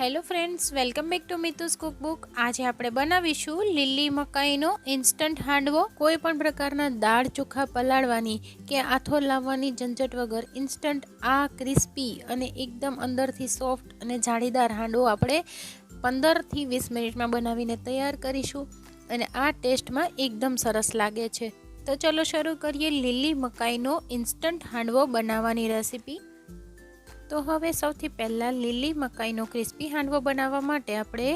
Hello friends welcome back to Mitu's cookbook આજે આપણે બનાવીશું લીલી મકાઈનો ઇન્સ્ટન્ટ હાંડવો. કોઈ પણ પ્રકારના દાળ ચોખા પલાળવાની કે આથો લાવવાની ઝંઝટ વગર ઇન્સ્ટન્ટ આ ક્રિસ્પી અને એકદમ અંદરથી સોફ્ટ અને જાળીદાર હાંડવો આપણે પંદરથી વીસ મિનિટમાં બનાવીને તૈયાર કરીશું અને આ ટેસ્ટમાં એકદમ સરસ લાગે છે. તો ચલો શરૂ કરીએ લીલી મકાઈનો ઇન્સ્ટન્ટ હાંડવો બનાવવાની રેસીપી તો હવે સૌથી પહેલાં લીલી મકાઈનો ક્રિસ્પી હાંડવો બનાવવા માટે આપણે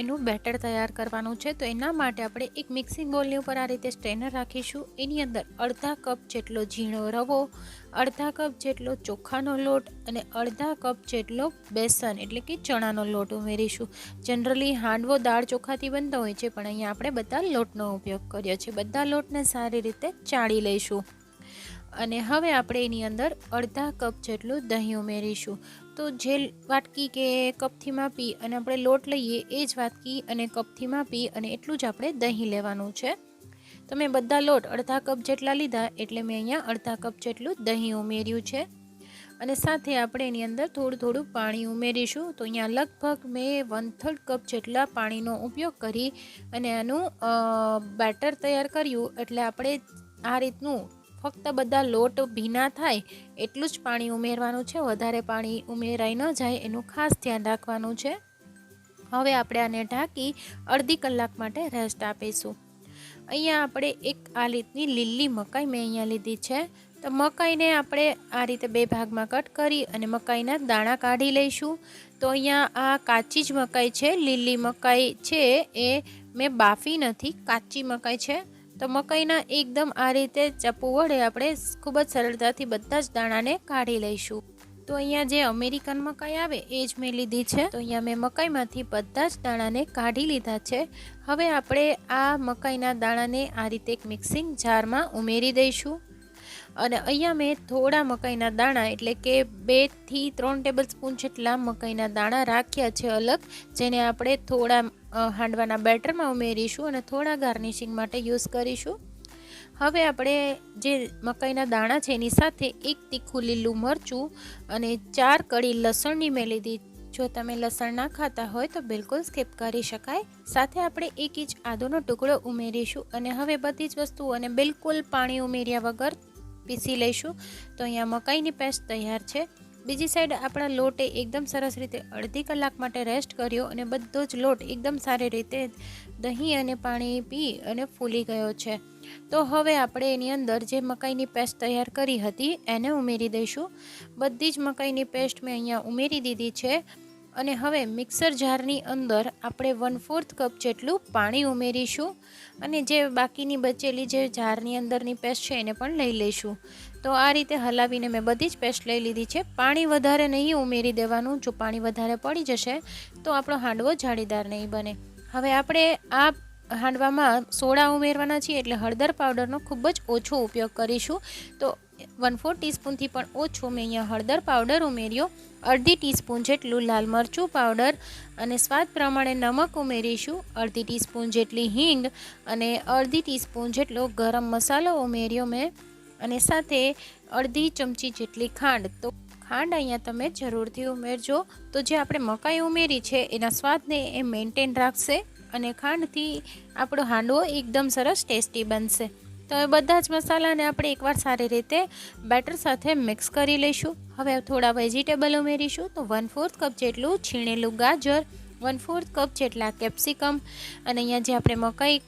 એનું બેટર તૈયાર કરવાનું છે. તો એના માટે આપણે એક મિક્સિંગ બોલની ઉપર આ રીતે સ્ટ્રેનર રાખીશું. એની અંદર અડધા કપ જેટલો ઝીણો રવો, અડધા કપ જેટલો ચોખાનો લોટ અને અડધા કપ જેટલો બેસન એટલે કે ચણાનો લોટ ઉમેરીશું. જનરલી હાંડવો દાળ ચોખાથી બનતો હોય છે, પણ અહીંયા આપણે બધા લોટનો ઉપયોગ કર્યો છે. બધા લોટને સારી રીતે ચાળી લઈશું. અને હવે આપણે એની અંદર અડધા કપ જેટલું દહીં ઉમેરીશું. તો જે વાટકી કે કપથી માપી અને આપણે લોટ લઈએ, એ જ વાટકી અને કપથી માપી અને એટલું જ આપણે દહીં લેવાનું છે. તો મેં બધા લોટ અડધા કપ જેટલા લીધા એટલે મેં અહીંયા અડધા કપ જેટલું દહીં ઉમેર્યું છે. અને સાથે આપણે એની અંદર થોડું થોડું પાણી ઉમેરીશું. તો અહીંયા લગભગ મેં વન થર્ડ કપ જેટલા પાણીનો ઉપયોગ કરી અને આનું બેટર તૈયાર કર્યું. એટલે આપણે આ રીતનું ફક્ત બધા લોટ ભીના થાય, એટલું જ પાણી ઉમેરવાનું છે. વધારે પાણી ઉમેરાઈ ન જાય, એનું ખાસ ધ્યાન રાખવાનું છે. હવે આપણે આને ઢાંકી અડધી કલાક માટે રેસ્ટ આપીશું. અહીંયા આપણે એક આ રીતની લીલી મકાઈ મેં અહીંયા લીધી છે. તો મકાઈને આપણે આ રીતે બે ભાગમાં કટ કરી અને મકાઈના દાણા કાઢી લઈશું. તો અહીંયા આ કાચી જ મકાઈ છે. લીલી મકાઈ છે, એ મેં બાફી નથી. કાચી મકાઈ છે. તો મકાઈના એકદમ આ રીતે ચપ્પુ વડે આપણે ખૂબ જ સરળતાથી બધા જ દાણાને કાઢી લઈશું. તો અહીંયા જે અમેરિકન મકાઈ આવે, એ જ મેં લીધી છે. તો અહીંયા મેં મકાઈમાંથી બધા જ દાણાને કાઢી લીધા છે. હવે આપણે આ મકાઈના દાણાને આ રીતે એક મિક્સિંગ જારમાં ઉમેરી દઈશું. અને અહીંયા મેં થોડા મકાઈના દાણા, એટલે કે બેથી ત્રણ ટેબલ સ્પૂન જેટલા મકાઈના દાણા રાખ્યા છે અલગ, જેને આપણે થોડા હાંડવાના બેટરમાં ઉમેરીશું અને થોડા ગાર્નિશિંગ માટે યુઝ કરીશું. હવે આપણે જે મકાઈના દાણા છે એની સાથે એક તીખું લીલું મરચું અને ચાર કળી લસણની મેં લીધી જો તમે લસણ ના ખાતા હોય તો બિલકુલ સ્કીપ કરી શકાય. સાથે આપણે એક ઇંચ આદુનો ટુકડો ઉમેરીશું અને હવે બધી જ વસ્તુઓને બિલકુલ પાણી ઉમેર્યા વગર પીસી લઈશું. તો અહીંયા મકાઈની પેસ્ટ તૈયાર છે. બીજી સાઈડ આપણા લોટે એકદમ સરસ રીતે અડધી કલાક માટે રેસ્ટ કર્યો અને બધો જ લોટ એકદમ સારી રીતે દહીં અને પાણી પી અને ફૂલી ગયો છે. તો હવે આપણે એની અંદર જે મકાઈની પેસ્ટ તૈયાર કરી હતી એને ઉમેરી દઈશું. બધી જ મકાઈની પેસ્ટ મેં અહીંયા ઉમેરી દીધી છે અને હવે મિક્સર જારની અંદર આપણે વન ફોર્થ કપ જેટલું પાણી ઉમેરીશું અને જે બાકીની બચેલી જે જારની અંદરની પેસ્ટ છે એને પણ લઈ લઈશું. તો આ રીતે હલાવીને મેં બધી જ પેસ્ટ લઈ લીધી છે. પાણી વધારે નહીં ઉમેરી દેવાનું. જો પાણી વધારે પડી જશે, તો આપણો હાંડવો જાળીદાર નહીં બને. હવે આપણે આ હાંડવામાં સોડા ઉમેરવાના છીએ એટલે હળદર પાવડરનો ખૂબ જ ઓછો ઉપયોગ કરીશું. તો વન ફોર ટીસ્પૂનથી પણ ઓછો મેં અહીંયા હળદર પાવડર ઉમેર્યો. અડધી ટીસ્પૂન જેટલું લાલ મરચું પાવડર અને સ્વાદ પ્રમાણે નમક ઉમેરીશું. અડધી ટીસ્પૂન જેટલી હિંગ અને અડધી ટીસ્પૂન જેટલો ગરમ મસાલો ઉમેર્યો મેં. અને સાથે અડધી ચમચી જેટલી ખાંડ. તો ખાંડ અહીંયા તમે જરૂરથી ઉમેરજો. તો જે આપણે મકાઈ ઉમેરી છે, એના સ્વાદને એ મેન્ટેન રાખશે અને ખાંડથી આપણો હાંડવો એકદમ સરસ ટેસ્ટી બનશે. તો એ બધા જ મસાલાને આપણે એકવાર સારી રીતે બેટર સાથે મિક્સ કરી લઈશું. હવે થોડા વેજીટેબલ ઉમેરીશું. તો વન ફોર્થ કપ જેટલું છીણેલું ગાજર વન ફોર્થ કપ જેટલા કેપ્સિકમ અને અહીંયા જે આપણે મકાઈ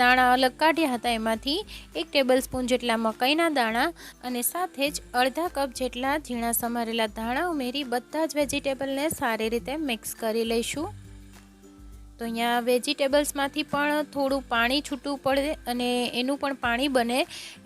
દાણા અલગ કાઢ્યા હતા એમાંથી, એક ટેબલ સ્પૂન જેટલા મકાઈના દાણા અને સાથે જ અડધા કપ જેટલા ઝીણા સમારેલા દાણા ઉમેરી બધા જ વેજીટેબલને સારી રીતે મિક્સ કરી લઈશું. તો અહીંયા વેજીટેબલ્સમાંથી પણ થોડું પાણી છૂટવું પડે અને એનું પણ પાણી બને.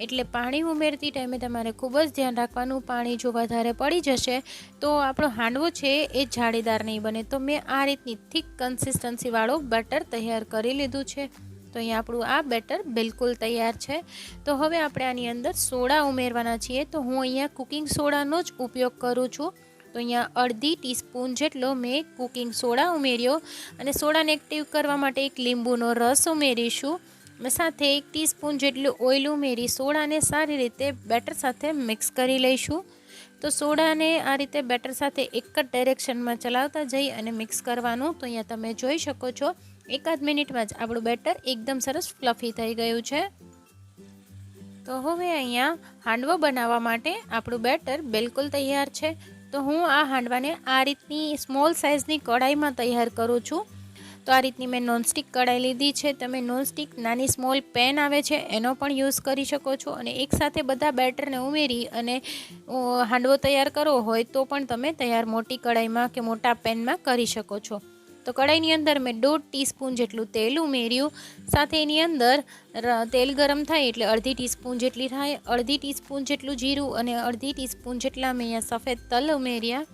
એટલે પાણી ઉમેરતી ટાઈમે તમારે ખૂબ જ ધ્યાન રાખવાનું. પાણી જો વધારે પડી જશે તો આપણો હાંડવો છે એ જાળીદાર નહીં બને. તો મેં આ રીતની થીક કન્સિસ્ટન્સીવાળો બેટર તૈયાર કરી લીધું છે. તો અહીંયા આપણું આ બેટર બિલકુલ તૈયાર છે. તો હવે આપણે આની અંદર સોડા ઉમેરવાના છીએ. તો હું અહીંયા કુકિંગ સોડાનો જ ઉપયોગ કરું છું. તો અહીંયા અડધી ટીસ્પૂન જેટલો મેં કુકિંગ સોડા ઉમેર્યો અને સોડાને એક્ટિવ કરવા માટે એક લીંબુનો રસ ઉમેરીશું. અને સાથે એક ટીસ્પૂન જેટલું ઓઇલ ઉમેરી સોડાને સારી રીતે બેટર સાથે મિક્સ કરી લઈશું. તો સોડાને આ રીતે બેટર સાથે એક જ ડાયરેક્શનમાં ચલાવતા જઈ અને મિક્સ કરવાનું. તો અહીંયા તમે જોઈ શકો છો, એકાદ મિનિટમાં જ આપણું બેટર એકદમ સરસ ફ્લફી થઈ ગયું છે. તો હવે અહીંયા હાંડવો બનાવવા માટે આપણું બેટર બિલકુલ તૈયાર છે. તો હું આ હાંડવાને આ રીતની સ્મોલ સાઇઝની કઢાઈમાં તૈયાર કરું છું. તો આ રીતની મેં નોનસ્ટિક કઢાઈ લીધી છે. તમે નોનસ્ટિક નાની સ્મોલ પેન આવે છે, એનો પણ યુઝ કરી શકો છો અને એકસાથે બધા બેટરને ઉમેરી અને હાંડવો તૈયાર કરવો હોય તો પણ તમે તૈયાર મોટી કઢાઈમાં કે મોટા પેનમાં કરી શકો છો. તો કઢાઈની અંદર મેં દોઢ ટીસ્પૂન જેટલું તેલ ઉમેર્યું. સાથે એની અંદર તેલ ગરમ થાય એટલે અડધી ટીસ્પૂન જેટલી થાય, અડધી ટીસ્પૂન જેટલું જીરું અને અડધી ટીસ્પૂન જેટલા મેં અહીંયા સફેદ તલ ઉમેર્યા.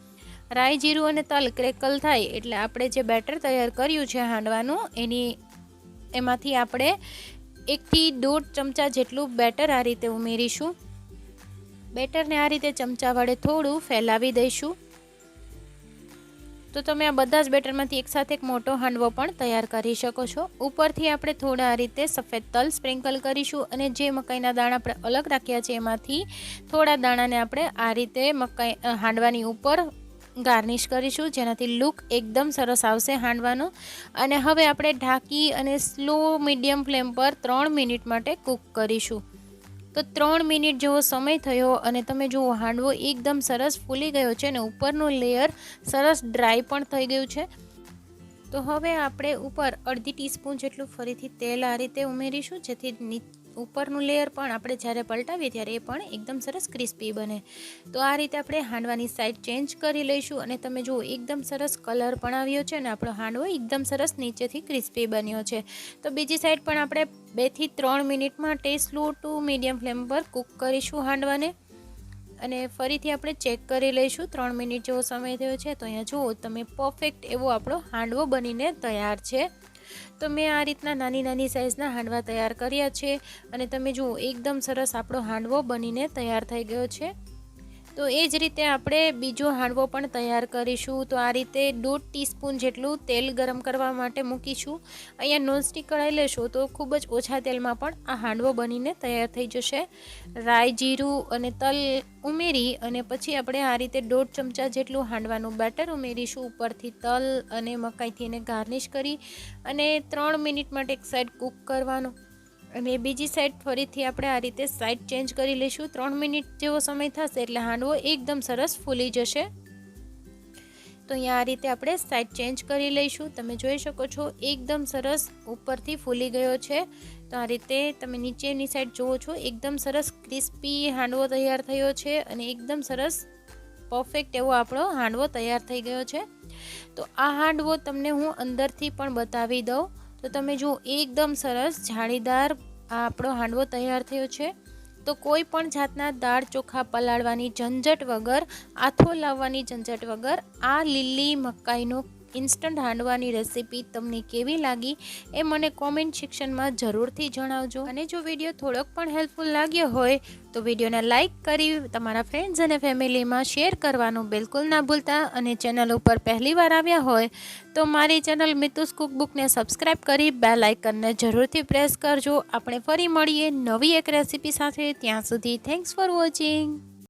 રાઈ જીરું અને તલ ક્રેકલ થાય એટલે આપણે જે બેટર તૈયાર કર્યું છે હાંડવાનું, એની, એમાંથી આપણે એકથી દોઢ ચમચા જેટલું બેટર આ રીતે ઉમેરીશું. બેટરને આ રીતે ચમચા વડે થોડું ફેલાવી દઈશું. તો તમે આ બધા જ બેટરમાંથી એકસાથે એક મોટો હાંડવો પણ તૈયાર કરી શકો છો. ઉપરથી આપણે થોડા રીતે સફેદ તલ સ્પ્રિંકલ કરીશું અને જે મકાઈના દાણા આપણે અલગ રાખ્યા છે એમાંથી થોડા દાણાને આપણે આ રીતે મકાઈ હાંડવાની ઉપર ગાર્નિશ કરીશું, જેનાથી લુક એકદમ સરસ આવશે હાંડવાનો. અને હવે આપણે ઢાંકી અને સ્લો મીડિયમ ફ્લેમ પર ત્રણ મિનિટ માટે કૂક કરીશું. તો ત્રણ મિનિટ જેવો સમય થયો અને તમે જુઓ, હાંડવો એકદમ સરસ ફૂલી ગયો છે અને ઉપરનું લેયર સરસ ડ્રાય પણ થઈ ગયું છે. તો હવે આપણે ઉપર અડધી ટીસ્પૂન જેટલું ફરીથી તેલ આ રીતે ઉમેરીશું, જેથી ઉપરનું લેયર પણ આપણે જ્યારે પલટાવીએ ત્યારે એ પણ એકદમ સરસ ક્રિસ્પી બને. તો આ રીતે આપણે હાંડવાની સાઈડ ચેન્જ કરી લઈશું અને તમે જુઓ, એકદમ સરસ કલર પણ આવ્યો છે અને આપણો હાંડવો એકદમ સરસ નીચેથી ક્રિસ્પી બન્યો છે. તો બીજી સાઈડ પણ આપણે બેથી ત્રણ મિનિટ માટે સ્લો ટુ મીડિયમ ફ્લેમ પર કૂક કરીશું હાંડવાને. અને ફરીથી આપણે ચેક કરી લઈશું, ત્રણ મિનિટ જેવો સમય થયો છે. તો અહીંયા જુઓ, તમે પરફેક્ટ એવો આપણો હાંડવો બનીને તૈયાર છે. તો મેં આ રીતના નાની નાની સાઇઝના હાંડવા તૈયાર કર્યા છે અને તમે જુઓ, એકદમ સરસ આપણો હાંડવો બનીને તૈયાર થઈ ગયો છે. તો એ જ રીતે આપણે બીજો હાંડવો પણ તૈયાર કરીશું. તો આ રીતે દોઢ ટીસ્પૂન જેટલું તેલ ગરમ કરવા માટે મૂકીશું. અહીંયા નોનસ્ટિક કઢાઈ લેશો તો ખૂબ જ ઓછા તેલમાં પણ આ હાંડવો બનીને તૈયાર થઈ જશે. રાઈ, જીરું અને તલ ઉમેરી અને પછી આપણે આ રીતે દોઢ ચમચા જેટલું હાંડવાનું બેટર ઉમેરીશું. ઉપરથી તલ અને મકાઈથી એને ગાર્નિશ કરી અને ત્રણ મિનિટ માટે એક સાઈડ કૂક કરવાનું. અને બીજી સાઈડ ફરીથી આપણે આ રીતે સાઈડ ચેન્જ કરી લઈશું. ત્રણ મિનિટ જેવો સમય થશે એટલે હાંડવો એકદમ સરસ ફૂલી જશે. તો અહીંયા આ રીતે આપણે સાઈડ ચેન્જ કરી લઈશું. તમે જોઈ શકો છો એકદમ સરસ ઉપરથી ફૂલી ગયો છે. તો આ રીતે તમે નીચેની સાઈડ જુઓ છો, એકદમ સરસ ક્રિસ્પી હાંડવો તૈયાર થયો છે અને એકદમ સરસ પરફેક્ટ એવો આપણો હાંડવો તૈયાર થઈ ગયો છે. તો આ હાંડવો તમને હું અંદરથી પણ બતાવી દઉં. તો તમે જુઓ, એકદમ સરસ જાળીદાર આ આપણો હાંડવો તૈયાર થયો છે. તો કોઈ પણ જાતના દાળ ચોખા પલાળવાની ઝંઝટ વગર, આથો લાવવાની ઝંઝટ વગર, આ લીલી મકાઈનો ઇન્સ્ટન્ટ હાંડવાની રેસીપી તમને કેવી લાગી એ મને કોમેન્ટ સેક્શનમાં જરૂરથી જણાવજો. અને જો વીડિયો થોડોક પણ હેલ્પફુલ લાગ્યો હોય તો વિડીયોને લાઇક કરી તમારા ફ્રેન્ડ્સ અને ફેમિલીમાં શેર કરવાનું બિલકુલ ના ભૂલતા અને ચેનલ ઉપર પહેલીવાર આવ્યા હોય તો મારી ચેનલ મિતુસ કુકબુકને સબસ્ક્રાઈબ કરી બે લાઇકનને જરૂરથી પ્રેસ કરજો. આપણે ફરી મળીએ નવી એક રેસીપી સાથે. ત્યાં સુધી થેન્ક્સ ફોર વોચિંગ